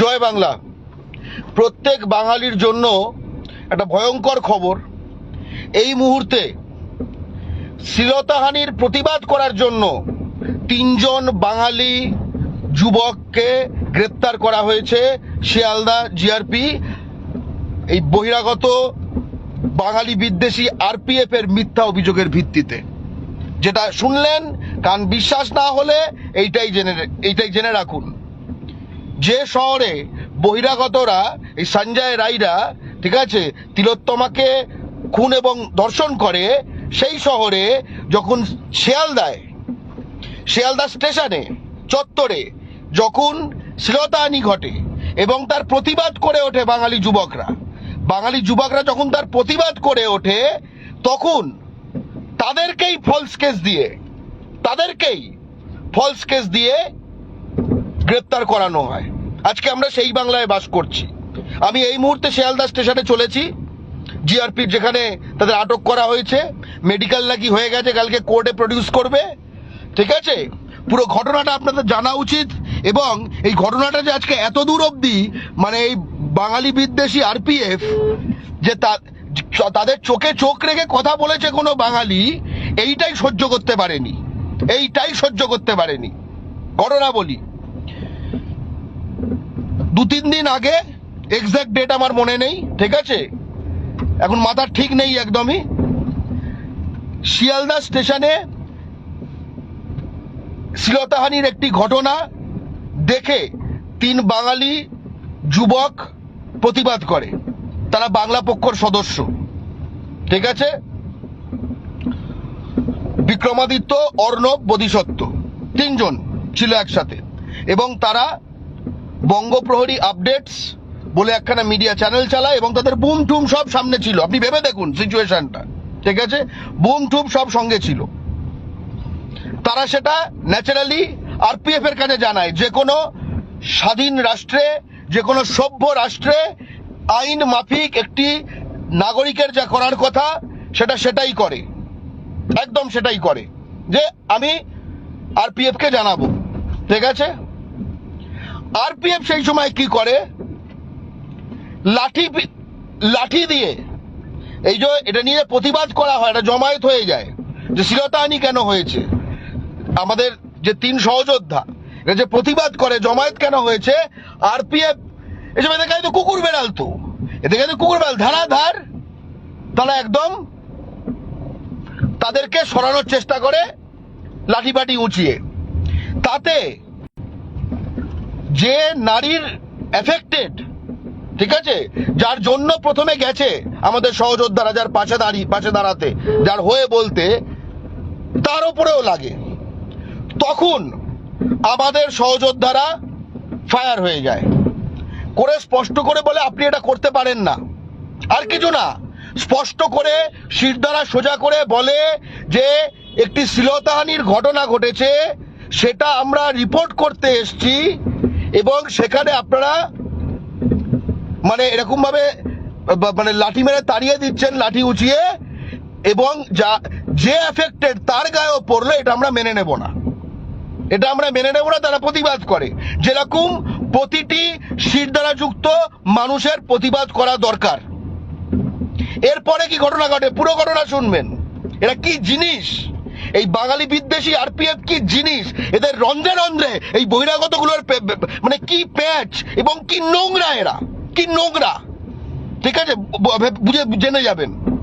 জয় বাংলা। প্রত্যেক বাঙালির জন্য একটা ভয়ঙ্কর খবর। এই মুহূর্তে শ্লীলতাহানির প্রতিবাদ করার জন্য তিনজন বাঙালি যুবককে গ্রেপ্তার করা হয়েছে শিয়ালদা জিআরপি এই বহিরাগত বাঙালি বিদ্বেষী আরপিএফ এর মিথ্যা অভিযোগের ভিত্তিতে। যেটা শুনলেন, কান বিশ্বাস না হলে এইটাই জেনে এইটাই জেনে রাখুন। যে শহরে বহিরাগতরা, এই সঞ্জয় রায়রা, ঠিক আছে, তিলোত্তমাকে খুন এবং দর্শন করে, সেই শহরে যখন শিয়ালদায়, শিয়ালদা স্টেশনে, চত্বরে যখন শ্লীলতাহানি ঘটে এবং তার প্রতিবাদ করে ওঠে বাঙালি যুবকরা বাঙালি যুবকরা যখন তার প্রতিবাদ করে ওঠে, তখন তাদেরকেই ফলস কেস দিয়ে, তাদেরকেই ফলস কেস দিয়ে গ্রেপ্তার করানো হয়। আজকে আমরা সেই বাংলায় বাস করছি। আমি এই মুহূর্তে শিয়ালদা স্টেশনে চলেছি। জিআরপির যেখানে তাদের আটক করা হয়েছে। মেডিকেল নাকি হয়ে গেছে, কালকে কোর্টে প্রডিউস করবে। ঠিক আছে? পুরো ঘটনাটা আপনাদের জানা উচিত এবং এই ঘটনাটা যে আজকে এত দূর অবধি মানে এই বাঙালি বিদ্বেষী আরপিএফ যে তাদের চোখে চোখ রেখে কথা বলেছে কোনো বাঙালি, এইটাই সহ্য করতে পারেনি। এইটাই সহ্য করতে পারেনি। ঘটনা বলি। দু তিন দিন আগে এক্সাক্ট ডেট আমার মনে নেই, ঠিক আছে? এখন মাথা ঠিক নেই একদমই। শিয়ালদা স্টেশনে শ্লীলতাহানির একটি ঘটনা দেখে তিন বাঙালি যুবক প্রতিবাদ করে। তারা বাংলা পক্ষর সদস্য, ঠিক আছে? বিক্রমাদিত্য, অর্ণব, বোধিসত্ত্ব, তিনজন ছিল একসাথে এবং তারা বঙ্গপ্রহরী আপডেটস বলে একখানা মিডিয়া চ্যানেল চালায় এবং তাদের বুম টুম সব সামনে ছিল। আপনি ভেবে দেখুন সিচুয়েশনটা ঠিক আছে? বুম টুম সব সঙ্গে ছিল। তারা সেটা ন্যাচারালি আরপিএফ এর কাছে জানায়। যে কোনো স্বাধীন রাষ্ট্রে, যে কোনো সভ্য রাষ্ট্রে আইন মাফিক একটি নাগরিকের যা করার কথা, সেটা সেটাই করে। একদম সেটাই করে। যে আমি আরপিএফ কে জানাব, ঠিক আছে? আরপিএফ সেই সময় কি করে? লাঠি লাঠি দিয়ে। এই যে এটা নিয়ে প্রতিবাদ করা হয়, এটা জমায়েত হয়ে যায়। যে শিলতাহানি কেন হয়েছে? আমাদের যে তিন সহযোদ্ধা এটা যে প্রতিবাদ করে, জমায়েত কেন হয়েছে? আরপিএফ এসব এদের কাছে তো কুকুর বেড়াল তো। এদের কাছে কুকুর বেড়াল। ধারা ধার তারা একদম তাদেরকে সরানোর চেষ্টা করে, লাঠিপাটি উঁচিয়ে। তাতে যে নারীর এফেক্টেড ঠিক আছে? যার জন্য প্রথমে গেছে আমাদের সহযোদ্ধারা যার পাশে দাঁড়িয়ে পাশে দাঁড়াতে, যার হয়ে বলতে, তার উপরেও লাগে। তখন আমাদের সহযোদ্ধারা ফায়ার হয়ে যায়। করে স্পষ্ট করে বলে, আপনি এটা করতে পারেন না। আর কিছু না। স্পষ্ট করে শিরদারা সোজা করে বলে যে, একটি শ্লীলতাহানির ঘটনা ঘটেছে, সেটা আমরা রিপোর্ট করতে এসছি এবং সেখানে আপনারা মানে এরকম ভাবে মানে লাঠি মেরে তাড়িয়ে দিচ্ছেন, লাঠি উঁচিয়ে, এবং যা, যে এফেক্টেড তার গায়েও পড়ল, এটা আমরা মেনে নেব না। এটা আমরা মেনে নেব না, তারা প্রতিবাদ করে। যেরকম প্রতিটি শির দ্বারা যুক্ত মানুষের প্রতিবাদ করা দরকার। এরপরে কি ঘটনা ঘটে? পুরো ঘটনা শুনবেন। এরা কি জিনিস? এই বাঙালি বিদ্বেষী আরপিএফ কি জিনিস? এদের রন্ধ্রে রন্ধ্রে এই বহিরাগতগুলোর মানে কি প্যাচ এবং কি নোংরা এরা? কি নোংরা? ঠিক আছে? বুঝে জেনে যাবেন।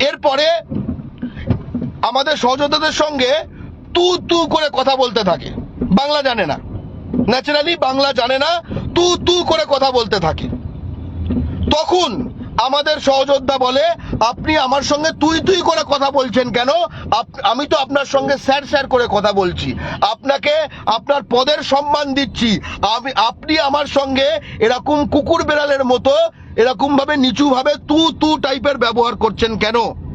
এরপরে আমাদের সহযোদ্ধাদের সঙ্গে তু তু করে কথা বলতে থাকে। বাংলা জানে না। ন্যাচারালি বাংলা জানে না। তু তু করে কথা বলতে থাকে। তখন আমাদের সহযোদ্ধা বলে, আপনি আমার সঙ্গে তুই তুই করে কথা বলছেন কেন? আমি তো আপনার সঙ্গে স্যার স্যার করে কথা বলছি। আপনাকে, আপনার পদের সম্মান দিচ্ছি। আমি, আপনি আমার সঙ্গে এরকম কুকুর বেড়ালের মতো, এরকমভাবে নিচুভাবে নিচু ভাবে তু তু টাইপের ব্যবহার করছেন কেন?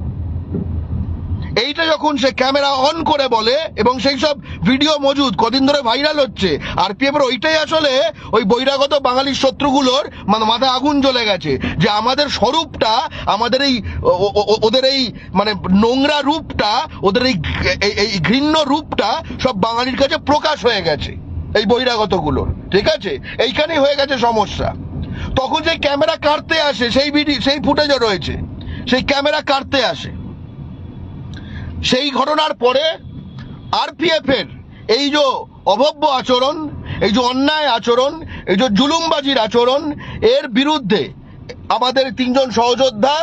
এইটা যখন সে ক্যামেরা অন করে বলে এবং সেই সব ভিডিও মজুদ কদিন ধরে ভাইরাল হচ্ছে, আর পি এর ওইটাই আসলে ওই বহিরাগত বাঙালির শত্রুগুলোর মানে মাথায় আগুন জ্বলে গেছে, যে আমাদের স্বরূপটা, আমাদের এই ওদের এই মানে নোংরা রূপটা, ওদের এই এই- এই ঘৃণ্য রূপটা সব বাঙালির কাছে প্রকাশ হয়ে গেছে, এই বহিরাগতগুলোর, ঠিক আছে? এইখানেই হয়ে গেছে সমস্যা। তখন যে ক্যামেরা কাটতে আসে, সেই ভিডিও সেই ফুটেজও রয়েছে, সেই ক্যামেরা কাটতে আসে। সেই ঘটনার পরে আরপিএফ এর এই যে অভব্য আচরণ, এই যে অন্যায় আচরণ, এই যে জুলুমবাজির আচরণ, এর বিরুদ্ধে আমাদের তিনজন সহযোদ্ধা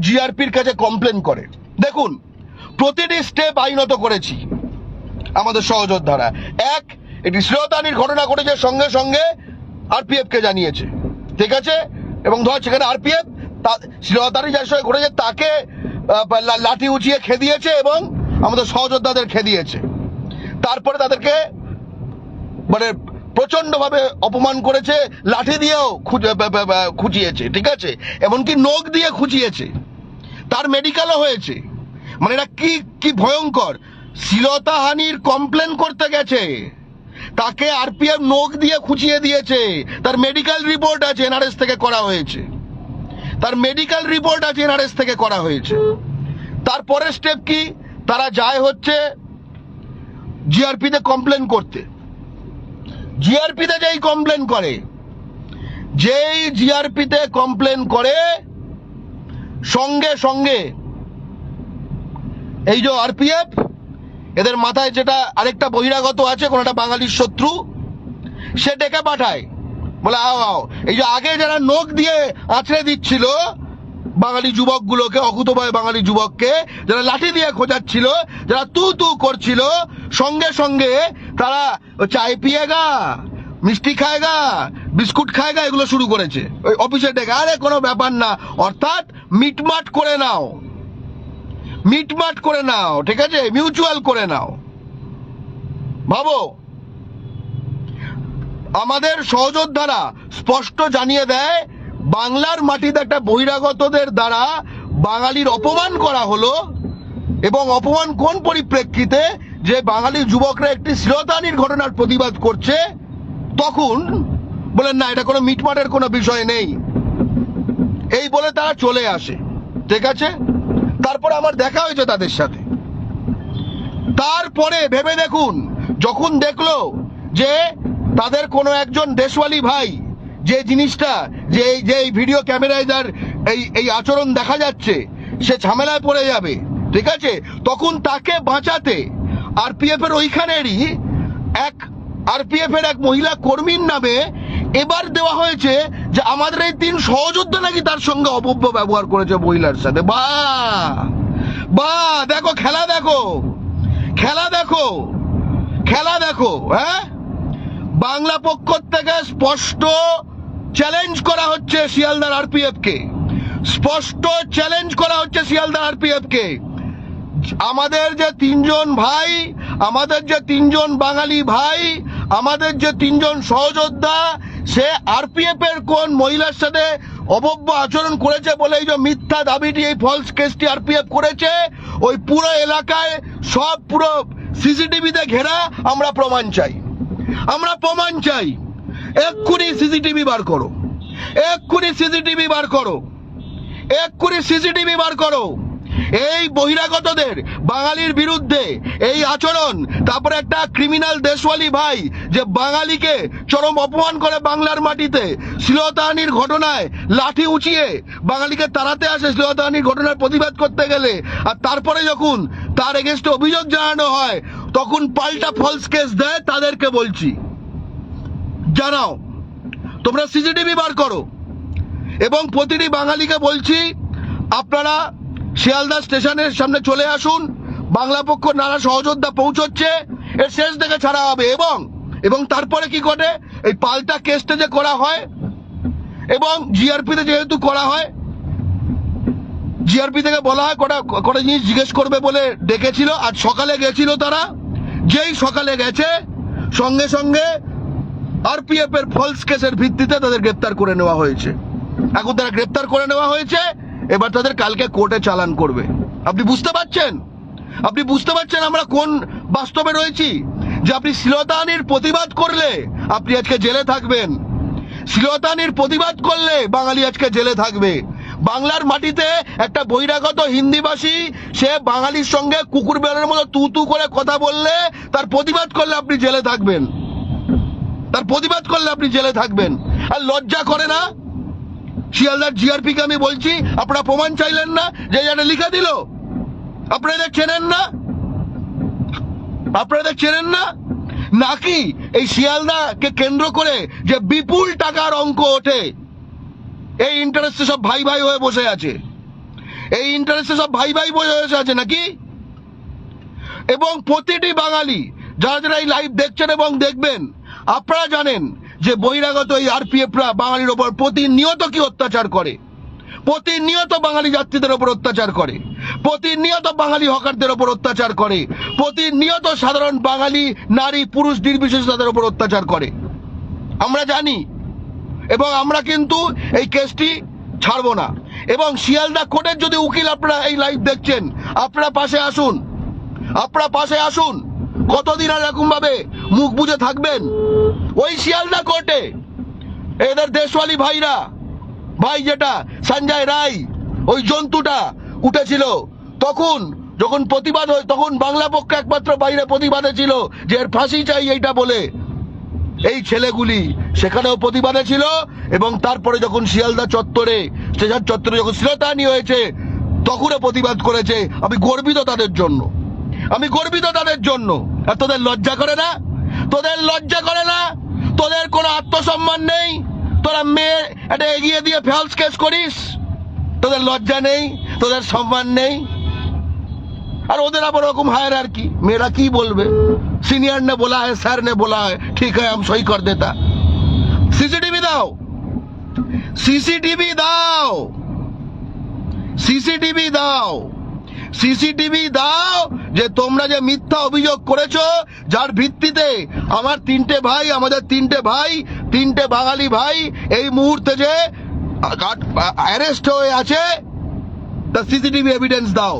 জিআরপির কাছে কমপ্লেন করে। দেখুন, প্রতিটি স্টেপ আইনত করেছি আমাদের সহযোদ্ধারা। এক, এটি শ্রেয়তানির ঘটনা ঘটেছে সঙ্গে সঙ্গে আরপিএফ কে জানিয়েছে। ঠিক আছে? এবং ধর সেখানে আরপিএফ শ্রেয়তানি যার সঙ্গে ঘটেছে তাকে লাঠি উঁচিয়ে খেদিয়েছে এবং আমাদের সহযোদ্ধাদের খেদিয়েছে। তারপরে তাদেরকে মানে প্রচণ্ড ভাবে অপমান করেছে, লাঠি দিয়েও খুঁচিয়েছে ঠিক আছে? এমনকি নখ দিয়ে খুঁচিয়েছে তার মেডিকেলও হয়েছে। মানে এটা কি কি ভয়ঙ্কর। শ্লীলতাহানির কমপ্লেন করতে গেছে। তাকে আরপিএফ নখ দিয়ে খুঁচিয়ে দিয়েছে। তার মেডিকেল রিপোর্ট আছে এনআরএস থেকে করা হয়েছে। তার মেডিকেল রিপোর্ট আছে এনআরএস থেকে করা হয়েছে। তারপরের স্টেপ কি? তারা যায় হচ্ছে জিআরপিতে কমপ্লেন করতে। জিআরপিতে যেই কমপ্লেন করে, যেই জিআরপিতে কমপ্লেন করে, সঙ্গে সঙ্গে এই যে আরপিএফ এদের মাথায় যেটা আরেকটা বহিরাগত আছে কোন একটা বাঙালির শত্রু, সে ডেকে পাঠায়। বলে, আও আও। এই যে আগে যারা নখ দিয়ে আছড়ে দিচ্ছিল, বাঙালি যুবকগুলোকে, অকুতভয় বাঙালি যুবককে, যারা লাঠি দিয়ে খোঁজাচ্ছিল, যারা তু তু করছিল, সঙ্গে সঙ্গে তারা চায় পিয়েগা মিষ্টি খায়গা বিস্কুট খায়গা এগুলো শুরু করেছে। ওই অফিসে ডেকে, আরে, কোনো ব্যাপার না, অর্থাৎ মিটমাট করে নাও। মিটমাট করে নাও, ঠিক আছে? মিউচুয়াল করে নাও। ভাবো আমাদের সহযোদ্ধারা স্পষ্ট জানিয়ে দেয়, বাংলার মাটিতে একটা বহিরাগতদের দ্বারা বাঙালির অপমান করা হলো এবং অপমান কোন পরিপ্রেক্ষিতে যে বাঙালি যুবকরা একটি শ্লীলতানির ঘটনার প্রতিবাদ করছে তখন বলেন, না, এটা কোনো মিটমাটের কোনো বিষয় নেই। এই বলে তারা চলে আসে। ঠিক আছে? তারপরে আমার দেখা হয়েছে তাদের সাথে। তারপরে ভেবে দেখুন, যখন দেখল যে তাদের কোনো একজন দেশওয়ালি ভাই যে জিনিসটা, যে এই- যে এই ভিডিও ক্যামেরায় যার এই এই আচরণ দেখা যাচ্ছে, সে ঝামেলায় পড়ে যাবে, ঠিক আছে? তখন তাকে বাঁচাতে আর আরপিএফ এর ওইখানেরই এক আর আরপিএফ এর এক মহিলা কর্মীর নামে এবার দেওয়া হয়েছে যে আমাদের এই তিন সহযোদ্ধা নাকি তার সঙ্গে অভব্য ব্যবহার করেছে মহিলার সাথে। বা! বা! দেখো, খেলা দেখো। খেলা দেখো। খেলা দেখো হ্যাঁ? বাংলা পক্ষ থেকে স্পষ্ট চ্যালেঞ্জ করা হচ্ছে শিয়ালদার আরপিএফ কে স্পষ্ট চ্যালেঞ্জ করা হচ্ছে শিয়ালদার আরপিএফ কে আমাদের যে তিনজন ভাই, আমাদের যে তিনজন বাঙালি ভাই, আমাদের যে তিনজন সহযোদ্ধা, সে আরপিএফ এর কোন মহিলার সাথে অভব্য আচরণ করেছে বলে এই যে মিথ্যা দাবিটি এই ফলস কেসটি আরপিএফ করেছে, ওই পুরো এলাকায় সব পুরো সিসিটিভিতে ঘেরা আমরা প্রমাণ চাই। আমরা প্রমাণ চাই। এক্ষুনি সিসিটিভি বার করো। এক্ষুনি সিসিটিভি বার করো। এক্ষুনি সিসিটিভি বার করো। এই বহিরাগতদের, বাঙালির বিরুদ্ধে এই আচরণ, তারপরে একটা ক্রিমিনাল দেশওয়ালি ভাই যে বাঙালিকে চরম অপমান করে বাংলার মাটিতে, শ্লীলতাহানির ঘটনায় লাঠি উঁচিয়ে বাঙালিকে তাড়াতে আসে শ্লীলতাহানির ঘটনার প্রতিবাদ করতে গেলে, আর তারপরে যখন তার এগেনস্টে অভিযোগ জানানো হয় তখন পাল্টা ফলস কেস দেয়, তাদেরকে বলছি, জানাও, তোমরা সিসিটিভি বার করো। এবং প্রতিটি বাঙালিকে বলছি, আপনারা শিয়ালদা স্টেশনের সামনে চলে আসুন, বাংলা পক্ষ নানা সহযোদ্ধা পৌঁছচ্ছে, এর শেষ থেকে ছাড়া হবে। এবং এবং তারপরে কি ঘটে? এই পাল্টা কেসটা যে করা হয়, এবং জিআরপিতে যেহেতু করা হয় জিআরপি থেকে বলা হয়, কটা কটা জিনিস জিজ্ঞেস করবে বলে ডেকেছিল আর সকালে গেছিল তারা। যেই সকালে গেছে, সঙ্গে সঙ্গে আরপিএফ এর ফলস কেসের ভিত্তিতে তাদের গ্রেপ্তার করে নেওয়া হয়েছে। এখন তারা গ্রেপ্তার করে নেওয়া হয়েছে, এবার তাদের কালকে কোর্টে চালান করবে। আপনি বুঝতে পারছেন? আপনি বুঝতে পারছেন আমরা কোন বাস্তবে রয়েছি? যে আপনি শ্লীলতাহানির প্রতিবাদ করলে আপনি আজকে জেলে থাকবেন। শ্লীলতাহানির প্রতিবাদ করলে বাঙালি আজকে জেলে থাকবে। বাংলার মাটিতে একটা বহিরাগত হিন্দিভাষী, সে বাঙালির সঙ্গে কুকুর বেড়ানোর মতো তু তু করে কথা বললে তার প্রতিবাদ করলে আপনি জেলে থাকবেন। তার প্রতিবাদ করলে আপনি জেলে থাকবেন। আর লজ্জা করে না? শিয়ালদার জিআরপি কে আমি বলছি, আপনারা প্রমাণ চাইলেন না যে এটা লিখে দিল? আপনারা চেনেন না? আপনারা চেনেন না? নাকি এই শিয়ালদাকে কেন্দ্র করে যে বিপুল টাকার অঙ্ক ওঠে? এই ইন্টারেস্টে সব ভাই ভাই হয়ে বসে আছে। এই ইন্টারেস্টে সব ভাই ভাই বসে আছে নাকি? এবং প্রতিটি বাঙালি, যারা যারা এই লাইভ দেখছেন এবং দেখবেন, আপনারা জানেন যে বহিরাগত এই আরপিএফরা বাঙালির ওপর প্রতিনিয়ত কি অত্যাচার করে? প্রতিনিয়ত বাঙালি যাত্রীদের ওপর অত্যাচার করে। প্রতিনিয়ত বাঙালি হকারদের ওপর অত্যাচার করে। প্রতিনিয়ত সাধারণ বাঙালি, নারী, পুরুষ নির্বিশেষে তাদের ওপর অত্যাচার করে। আমরা জানি এবং আমরা কিন্তু এই কেসটি ছাড়বো না। এবং শিয়ালদা কোর্টের যদি উকিল আপনারা এই লাইভ দেখছেন, আপনারা পাশে আসুন। আপনারা পাশে আসুন। কতদিন আর এরকম ভাবে মুখ বুজে থাকবেন? ওই শিয়ালদা কোর্টে। এদের দেশওয়ালি ভাইরা। ভাই যেটা, সঞ্জয় রায়, ওই জন্তুটা উঠেছিল। তখন যখন প্রতিবাদ হয়, তখন বাংলা পক্ষ একমাত্র বাইরে প্রতিবাদে ছিল যে এর ফাঁসি চাই এইটা বলে। এই ছেলেগুলি সেখানেও প্রতিবাদে ছিল এবং তারপরে যখন শিয়ালদা চত্বরে, স্টেশন চত্বরে যখন শ্লীলতাহানি হয়েছে, তখনও প্রতিবাদ করেছে, আমি গর্বিত তাদের জন্য। আমি গর্বিত তাদের জন্য। আর তোদের লজ্জা করে না? তোদের লজ্জা করে না? তোদের কোনো আত্মসম্মান নেই? তোরা মেয়ে এটা এগিয়ে দিয়ে ফেলস কেস করিস? তোদের লজ্জা নেই? তোদের সম্মান নেই? আর ওদের আবার ওরকম হায়ার আর কি মেয়েরা কি বলবে? सीनियर ने बोला है सर ने बोला है ठीक है हम सही कर देता सीसीटीवी दाओ सीसीटीवी दाओ সিসিটিভি দাও সিসিটিভি দাও যে তোমরা যে মিথ্যা অভিযোগ করেছো যার ভিত্তিতে আমার তিনটে ভাই আমাদের তিনটে ভাই তিনটে বাঙালি ভাই এই মুহূর্তে যে অ্যারেস্ট হয়ে আছে তা সিসিটিভি এভিডেন্স দাও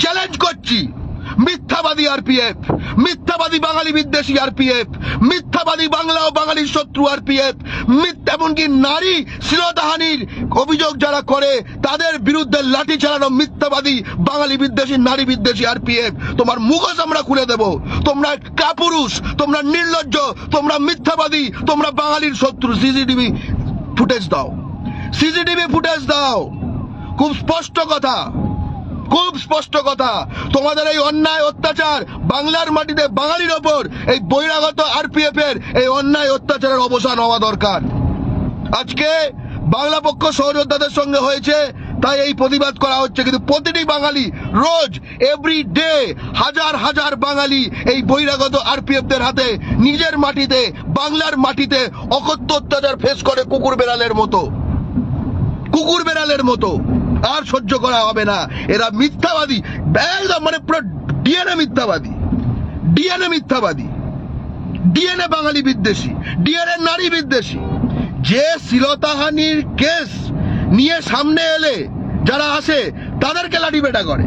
চ্যালেঞ্জ করছি মিথ্যাবাদী আরপিএফ, মিথ্যাবাদী বাঙালি বিদ্বেষী আরপিএফ, মিথ্যাবাদী বাংলা ও বাঙালির শত্রু আরপিএফ, মিথ্যা এমনকি নারী শ্লীলতাহানির অভিযোগ যারা করে, তাদের বিরুদ্ধে লাঠি চালানো মিথ্যাবাদী বাঙালি বিদ্বেষী, নারী বিদ্বেষী আরপিএফ। তোমার মুখোশ আমরা খুলে দেব। তোমরা কাপুরুষ, তোমরা নির্লজ্জ, তোমরা মিথ্যাবাদী, তোমরা বাঙালির শত্রু। সিসিটিভি ফুটেজ দাও। সিসিটিভি ফুটেজ দাও। খুব স্পষ্ট কথা। খুব স্পষ্ট কথা। তোমাদের এই অন্যায় অত্যাচার বাংলার মাটিতে বাঙালির ওপর, এই বহিরাগত আরপিএফ এর এই অন্যায় অত্যাচারের অবসান হওয়া দরকার। আজকে বাংলা পক্ষ সহযোদ্ধাদের সঙ্গে হয়েছে, তাই এই প্রতিবাদ করা হচ্ছে। কিন্তু প্রতিটি বাঙালি রোজ এভরি ডে হাজার হাজার বাঙালি এই বহিরাগত আরপিএফদের হাতে, নিজের মাটিতে, বাংলার মাটিতে অকথ্য অত্যাচার ফেস করে কুকুর বেড়ালের মতো। কুকুর বেড়ালের মতো। আর সহ্য করা হবে না। এরা মিথ্যাবাদী। একদম মানে পুরো ডিএনএ মিথ্যাবাদী। ডিএনএ মিথ্যাবাদী। ডিএনএ বাঙালি বিদ্বেষী। ডিএনএ নারী বিদ্বেষী। যে শ্লীলতাহানির কেস নিয়ে সামনে এলে, যারা আসে, তাদেরকে লাঠি বেটা করে।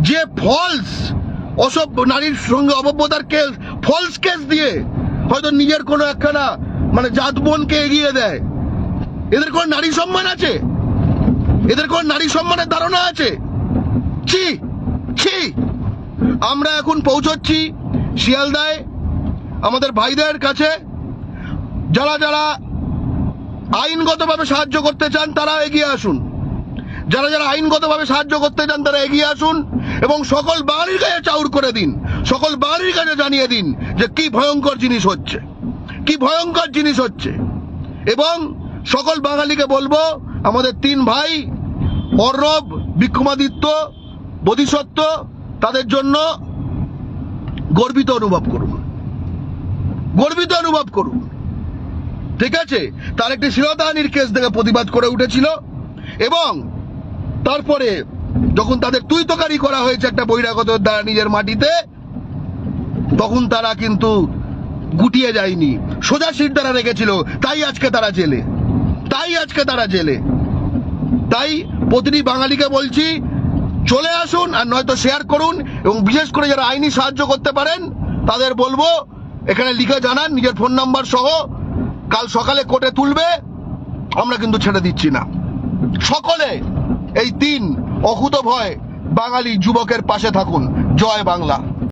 যে ফলস অসভ্য নারীর সঙ্গে অভব্যতার কেস ফলস কেস দিয়ে হয়তো নিজের কোনো একখানা মানে জাত বোনকে এগিয়ে দেয়। এদের কোনো নারী সম্মান আছে? এদের কোন নারী সম্মানের ধারণা আছে? ছি ছি। আমরা এখন পৌঁছচ্ছি শিয়ালদায়, আমাদের ভাইদের কাছে। যারা যারা আইনগতভাবে সাহায্য করতে চান, তারা এগিয়ে আসুন। যারা যারা আইনগতভাবে সাহায্য করতে চান, তারা এগিয়ে আসুন এবং সকল বাড়ির কাছে চাউর করে দিন। সকল বাড়ির কাছে জানিয়ে দিন যে কি ভয়ঙ্কর জিনিস হচ্ছে। কি ভয়ঙ্কর জিনিস হচ্ছে। এবং সকল বাঙালিকে বলব, আমাদের তিন ভাই অর্ণব বিক্রমাদিত্য বোধিসত্ত্ব, তাদের জন্য গর্বিত অনুভব করুন। গর্বিত অনুভব করুন। ঠিক আছে? তার একটি শিলতাহানির কেস থেকে প্রতিবাদ করে উঠেছিল এবং তারপরে যখন তাদের তুই তোকারি করা হয়েছে একটা বহিরাগত দ্বারা নিজের মাটিতে, তখন তারা কিন্তু গুটিয়ে যায়নি। সোজা সিট তারা রেখেছিল। তাই আজকে তারা জেলে। তাই আজকে তারা জেলে। তাই প্রতিটি বাঙালিকে বলছি, চলে আসুন আর নয়তো শেয়ার করুন এবং বিশেষ করে যারা আইনি সাহায্য করতে পারেন, তাদের বলব, এখানে লিখে জানান, নিজের ফোন নাম্বার সহ কাল সকালে কোর্টে তুলবে, আমরা কিন্তু ছেড়ে দিচ্ছি না। সকলে এই তিন অকুত ভয় বাঙালি যুবকের পাশে থাকুন। জয় বাংলা।